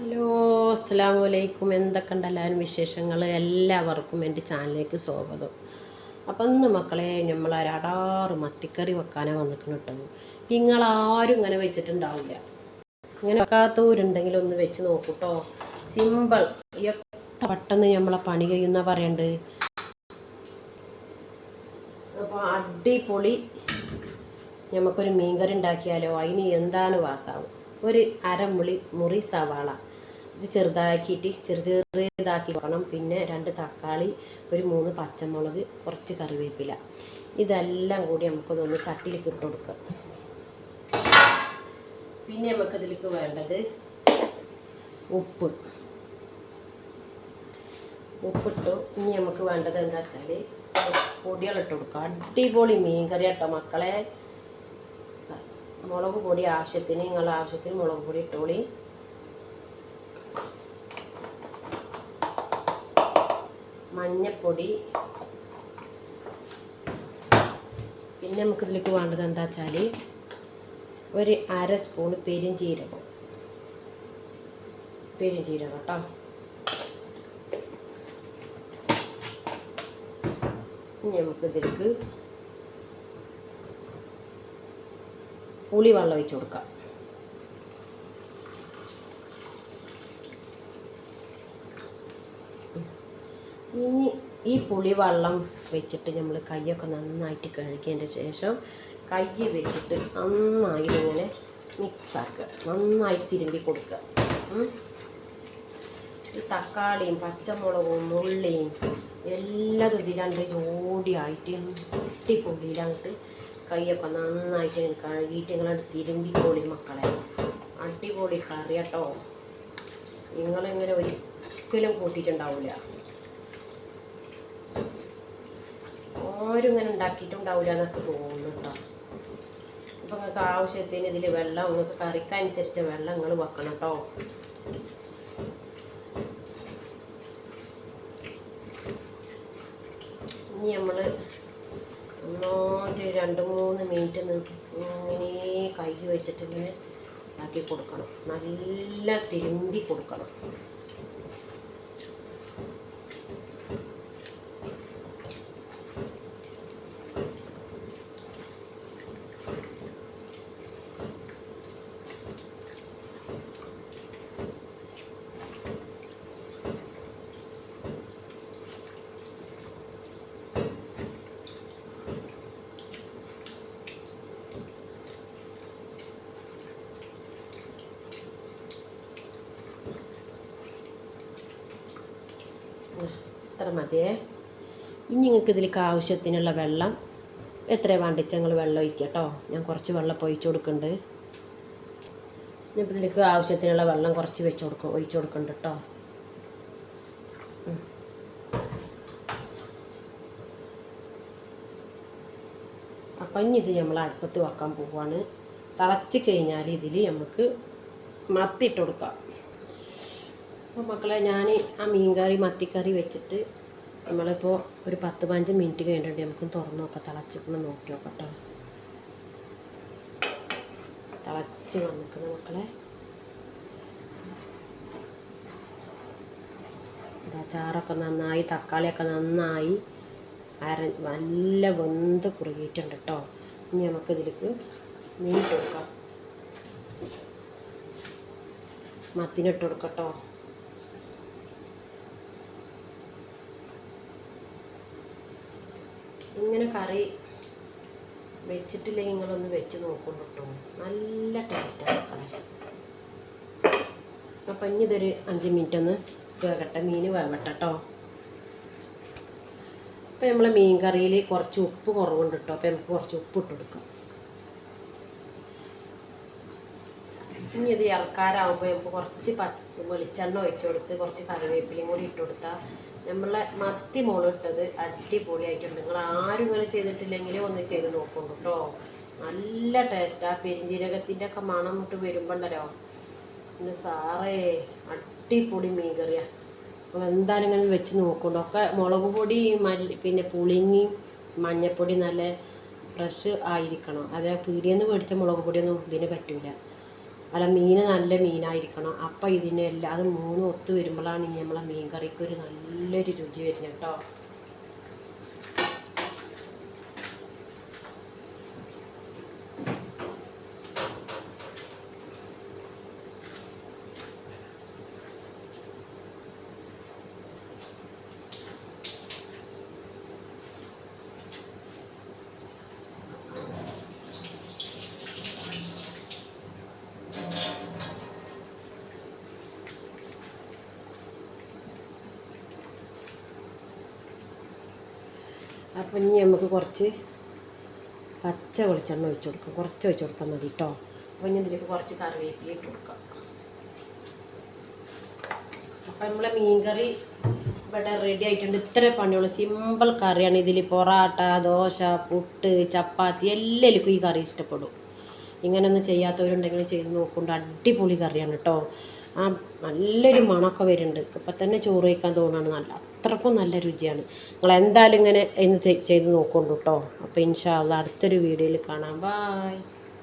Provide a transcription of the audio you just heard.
Hello അസ്സാം വലൈക്കും എന്തൊക്കെ ഉണ്ട് എല്ലാവരും വിശേഷങ്ങൾ എല്ലാവർക്കും എന്റെ ചാനലിലേക്ക് സ്വാഗതം. അപ്പം ഇന്ന് മക്കളെ നമ്മൾ ഒരടാറ് മത്തിക്കറി വെക്കാനാണ് വന്നിക്കണം കേട്ടോ. നിങ്ങളാരും ഇങ്ങനെ വെച്ചിട്ടുണ്ടാവില്ല. ഇങ്ങനെ വെക്കാത്തവരുണ്ടെങ്കിൽ ഒന്ന് വെച്ച് നോക്കൂട്ടോ സിമ്പിൾ എത്ര പെട്ടെന്ന് നമ്മളെ പണി കഴിയുന്ന പറയണ്ട്? അപ്പോൾ അടിപൊളി. നമുക്കൊരു മീൻകറി ഉണ്ടാക്കിയാലോ? അതിന് എന്താണ് വാസാവും? ഒരു അരമുളി മുറി സവാള. ഇത് ചെറുതാക്കിയിട്ട് ചെറു ചെറുതാക്കി വെക്കണം. പിന്നെ രണ്ട് തക്കാളി ഒരു മൂന്ന് പച്ചമുളക് കുറച്ച് കറിവേപ്പില. ഇതെല്ലാം കൂടി നമുക്കതൊന്ന് ചട്ടിയിലേക്ക് ഇട്ട് കൊടുക്കുക പിന്നെ നമുക്കതിലേക്ക് വേണ്ടത് ഉപ്പ്. ഉപ്പിട്ടു ഇനി നമുക്ക് വേണ്ടത് എന്താ വെച്ചാൽ പൊടികളിട്ട് കൊടുക്കുക അടിപൊളി മീൻ കറി കേട്ടോ മക്കളെ. മുളക് പൊടി ആവശ്യത്തിന് നിങ്ങളുടെ ആവശ്യത്തിന് മുളക് പൊടി ഇട്ടോളി. മഞ്ഞപ്പൊടി. പിന്നെ നമുക്ക് ഇതിലേക്ക് വേണ്ടത് എന്താ വെച്ചാൽ ഒരു അര സ്പൂൺ പെരുംജീരകം പെരുംജീരകം കേട്ടോ ഇനി നമുക്ക് ഇതിലേക്ക് പുളി വെള്ളം ഒഴിച്ച് കൊടുക്കാം. ഇനി ഈ പുളിവെള്ളം വെച്ചിട്ട് നമ്മൾ കൈയൊക്കെ നന്നായിട്ട് കഴുകിയതിന്റെ ശേഷം കൈ വെച്ചിട്ട് നന്നായിട്ട് ഇങ്ങനെ മിക്സാക്കുക നന്നായിട്ട് തിരുമ്പി കൊടുക്കുക. ഈ തക്കാളിയും പച്ചമുളകും ഉള്ളിയും എല്ലാതും ഇതിലാണ്ട് ജോഡിയായിട്ട് അടിപൊളിയിലങ്ങോട്ട് കൈയൊക്കെ നന്നായിട്ട് കഴുകിയിട്ട് നിങ്ങളത് തിരുമ്പിക്കോളി മക്കളെ. അടിപൊളി കറി കേട്ടോ. നിങ്ങളിങ്ങനെ ഒരിക്കലും കൂട്ടിയിട്ടുണ്ടാവില്ല ആരും ഇങ്ങനെ ഉണ്ടാക്കിയിട്ടുണ്ടാവില്ല എന്നൊക്കെ തോന്നുന്നു കേട്ടോ നിങ്ങൾക്ക് ആവശ്യത്തിന് ഇതിൽ വെള്ളം നിങ്ങൾക്ക് കറിക്കനുസരിച്ച് വെള്ളം നിങ്ങൾ വെക്കണം കേട്ടോ ഇനി നമ്മൾ ഒന്നോട്ട് രണ്ട് മൂന്ന് മിനിറ്റ് ഇങ്ങനെ കൈ വെച്ചിട്ട് ഇങ്ങനെ ആക്കി കൊടുക്കണം. നല്ല തിരുമ്പി കൊടുക്കണം. ഇത്ര മതിയേ. ഇനി നിങ്ങൾക്ക് ഇതിലേക്ക് ആവശ്യത്തിനുള്ള വെള്ളം എത്ര വേണ്ടിച്ച ഞങ്ങൾ വെള്ളം ഒഴിക്കുക കേട്ടോ. ഞാൻ കുറച്ച് വെള്ളം ഒഴിച്ചു കൊടുക്കുന്നുണ്ട്. ഞാൻ ഇതിലേക്ക് ആവശ്യത്തിനുള്ള വെള്ളം കുറച്ച് വെച്ച് കൊടുക്കും ഒഴിച്ചു കൊടുക്കുന്നുണ്ട് കേട്ടോ. അപ്പം ഇനി ഇത് നമ്മൾ അടുപ്പത്ത് വെക്കാൻ പോവുകയാണ് തിളച്ച് കഴിഞ്ഞാൽ ഇതിൽ നമുക്ക് മത്തിയിട്ട് കൊടുക്കാം. അപ്പോൾ മക്കളെ ഞാൻ ആ മീൻകറി മത്തിക്കറി വെച്ചിട്ട് നമ്മളിപ്പോൾ ഒരു പത്ത് പതിനഞ്ച് മിനിറ്റ് കഴിഞ്ഞിട്ടുണ്ട്. നമുക്ക് തുറന്ന് നോക്കാം. തിളച്ചിക്കണം നോക്കി നോക്കട്ടോ കേട്ടോ. തിളച്ച് വന്നിക്കുന്ന മക്കളെ. അച്ചാറൊക്കെ ചാറൊക്കെ നന്നായി തക്കാളിയൊക്കെ നന്നായി അര നല്ല വെന്ത് കുറുകിയിട്ടുണ്ട് കേട്ടോ. ഇനി നമുക്കിതിലേക്ക് മീൻ ഇട്ട് കൊടുക്കാം. മത്തിനിട്ട് കൊടുക്കട്ടോ ഇങ്ങനെ കറി വെച്ചിട്ടില്ലെങ്കിൽ നിങ്ങളൊന്ന് വെച്ച് കേട്ടോ. നല്ല ടേസ്റ്റാണ് മക്കളെ. അപ്പം ഇനി ഇതൊരു അഞ്ച് മിനിറ്റ് ഒന്ന് വേകട്ടെ മീൻ വേവട്ടെ കേട്ടോ. അപ്പം നമ്മളെ മീൻ കറിയിൽ കുറച്ച് ഉപ്പ് കുറവുണ്ട് കേട്ടോ. അപ്പം നമുക്ക് കുറച്ച് ഉപ്പ് ഇട്ട് കൊടുക്കാം. ഇനി ഇത് ഇറക്കാരാകുമ്പോൾ നമുക്ക് കുറച്ച് പച്ച വെളിച്ചെണ്ണ ഒഴിച്ച് കൊടുത്ത് കുറച്ച് കറിവേപ്പിലയും കൂടി ഇട്ട് കൊടുത്താൽ നമ്മളെ മത്തി മുളിട്ടത് അടിപൊളിയായിട്ടുണ്ട്. നിങ്ങൾ ആരും ഇങ്ങനെ ചെയ്തിട്ടില്ലെങ്കിൽ ഒന്ന് ചെയ്ത് നോക്കും കേട്ടോ. നല്ല ടേസ്റ്റാണ് പെരിഞ്ജീരകത്തിന്റെ ഒക്കെ മണം ഇട്ട് വരുമ്പോണ്ടല്ലോ. പിന്നെ സാറേ അടിപൊളി മീൻ കറിയാണ് അപ്പോൾ എന്തായാലും ഇങ്ങനെ വെച്ച് നോക്കുന്നുണ്ട് ഒക്കെ മുളക് പൊടി മല്ലി പിന്നെ പുളിങ്ങി മഞ്ഞപ്പൊടി നല്ല ഫ്രഷ് ആയിരിക്കണം. അതെ പീടിയെന്ന് മേടിച്ച മുളക് പൊടിയൊന്നും ഇതിന് പറ്റൂല. അല്ല മീൻ നല്ല മീനായിരിക്കണം. അപ്പം ഇതിനെല്ലാം അത് മൂന്നും ഒത്തു വരുമ്പോഴാണ് നമ്മളെ മീൻ കറിക്ക് ഒരു നല്ലൊരു രുചി വരുന്നത് കേട്ടോ. അപ്പം ഇനി നമുക്ക് കുറച്ച് പച്ച വെളിച്ചെണ്ണ ഒഴിച്ച് കൊടുക്കാം. കുറച്ച് ഒഴിച്ച് കൊടുത്താൽ മതി കേട്ടോ അപ്പം ഇനി ഇതിലേക്ക് കുറച്ച് കറിവേപ്പില ഇട്ട് കൊടുക്കാം. അപ്പം നമ്മളെ മീൻകറി ഇവിടെ റെഡി ആയിട്ടുണ്ട്. ഇത്ര പണിയുള്ളൂ. സിമ്പിൾ കറിയാണ് ഇതിൽ പൊറാട്ട ദോശ പുട്ട് ചപ്പാത്തി എല്ലാവർക്കും ഈ കറി ഇഷ്ടപ്പെടും. ഇങ്ങനെയൊന്നും ചെയ്യാത്തവരുണ്ടെങ്കിൽ ചെയ്ത് നോക്കുന്നുണ്ട് അടിപൊളി കറിയാണ് കേട്ടോ ആ നല്ലൊരു മണമൊക്കെ വരുന്നുണ്ട്. ഇപ്പം തന്നെ ചോറ് കഴിക്കാൻ തോന്നുകയാണ് നല്ല അത്രക്കും നല്ല രുചിയാണ്. നിങ്ങൾ എന്തായാലും ഇങ്ങനെ ഇന്ന് ചെയ്ത് നോക്കുന്നുണ്ട് കേട്ടോ. അപ്പോൾ ഇൻഷാല്ല അടുത്തൊരു വീഡിയോയിൽ കാണാം. ബായ്